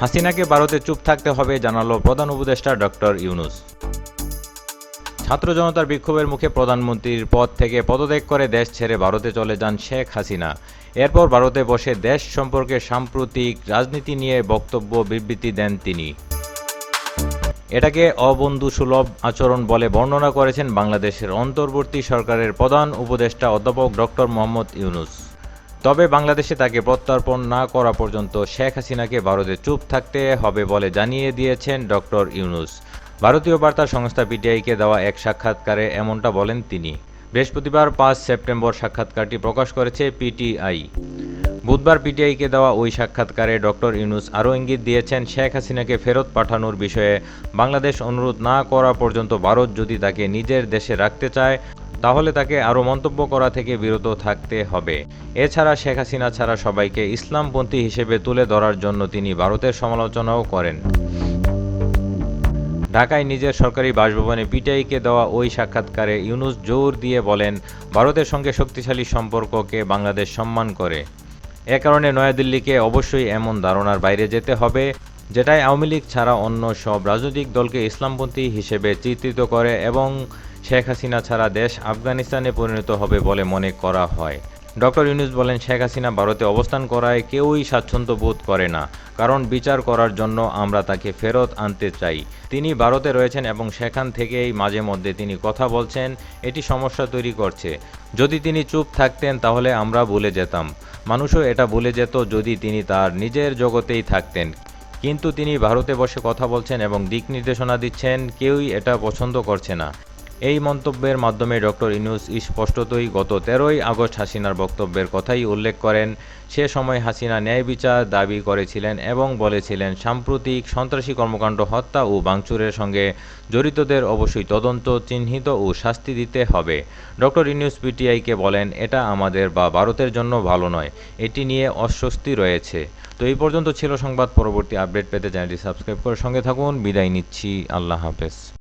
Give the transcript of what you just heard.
হাসিনাকে ভারতে চুপ থাকতে হবে জানালো প্রধান উপদেষ্টা ডক্টর ইউনুস। ছাত্র জনতার বিক্ষোভের মুখে প্রধানমন্ত্রীর পদ থেকে পদত্যাগ করে দেশ ছেড়ে ভারতে চলে যান শেখ হাসিনা। এরপর ভারতে বসে দেশ সম্পর্কে সাম্প্রতিক রাজনীতি নিয়ে বক্তব্য বিবৃতি দেন তিনি। এটাকে অবন্ধু সুলভ আচরণ বলে বর্ণনা করেছেন বাংলাদেশের অন্তর্বর্তী সরকারের প্রধান উপদেষ্টা অধ্যাপক ডক্টর মোহাম্মদ ইউনুস। তবে বাংলাদেশে তাকে প্রত্যর্পণ না করা পর্যন্ত শেখ হাসিনাকে ভারতে চুপ থাকতে হবে বলে জানিয়ে দিয়েছেন ডক্টর ইউনুস। ভারতীয় বার্তা সংস্থা পিটিআইকে দেওয়া এক সাক্ষাৎকারে এমনটা বলেন তিনি। বৃহস্পতিবার পাঁচ সেপ্টেম্বর সাক্ষাৎকারটি প্রকাশ করেছে পিটিআই। বুধবার পিটিআইকে দেওয়া ওই সাক্ষাৎকারে ডক্টর ইউনুস আরও ইঙ্গিত দিয়েছেন, শেখ হাসিনাকে ফেরত পাঠানোর বিষয়ে বাংলাদেশ অনুরোধ না করা পর্যন্ত ভারত যদি তাকে নিজের দেশে রাখতে চায় তাহলে তাকে আরও মন্তব্য করা থেকে বিরত থাকতে হবে। এছাড়া শেখ হাসিনা ছাড়া সবাইকে ইসলামপন্থী হিসেবে তুলে ধরার জন্য তিনি ভারতের সমালোচনাও করেন। ঢাকায় নিজের সরকারি বাসভবনে পিটাইকে দেওয়া ওই সাক্ষাৎকারে ইউনুস জোর দিয়ে বলেন, ভারতের সঙ্গে শক্তিশালী সম্পর্ককে বাংলাদেশ সম্মান করে। এ কারণে নয়াদিল্লিকে অবশ্যই এমন ধারণার বাইরে যেতে হবে, যেটাই আওয়ামী লীগ ছাড়া অন্য সব রাজনৈতিক দলকে ইসলামপন্থী হিসেবে চিত্রিত করে এবং শেখ হাসিনা ছাড়া দেশ আফগানিস্তানে পরিণত হবে বলে মনে করা হয়। ডক্টর ইউনুস বলেন, শেখ হাসিনা ভারতে অবস্থান করায় কেউই স্বাচ্ছন্দ্য বোধ করে না, কারণ বিচার করার জন্য আমরা তাকে ফেরত আনতে চাই। তিনি ভারতে রয়েছেন এবং সেখান থেকেই মাঝে মধ্যে তিনি কথা বলছেন, এটি সমস্যা তৈরি করছে। যদি তিনি চুপ থাকতেন, তাহলে আমরা ভুলে যেতাম। মানুষও এটা ভুলে যেত যদি তিনি তার নিজের জগতেই থাকতেন। কিন্তু তিনি ভারতে বসে কথা বলছেন এবং দিক নির্দেশনা দিচ্ছেন, কেউই এটা পছন্দ করছে না। এই মন্তব্যের মাধ্যমে ডক্টর ইনুস স্পষ্টতই গত তেরোই আগস্ট হাসিনার বক্তব্যের কথাই উল্লেখ করেন। সে সময় হাসিনা ন্যায় বিচার দাবি করেছিলেন এবং বলেছিলেন, সাম্প্রতিক সন্ত্রাসী কর্মকাণ্ড, হত্যা ও ভাঙচুরের সঙ্গে জড়িতদের অবশ্যই তদন্ত চিহ্নিত ও শাস্তি দিতে হবে। ডক্টর ইনুস পিটিআইকে বলেন, এটা আমাদের বা ভারতের জন্য ভালো নয়, এটি নিয়ে অস্বস্তি রয়েছে। তো এই পর্যন্ত ছিল সংবাদ। পরবর্তী আপডেট পেতে চ্যানেলটি সাবস্ক্রাইব করে সঙ্গে থাকুন। বিদায় নিচ্ছি। আল্লাহ হাফেজ।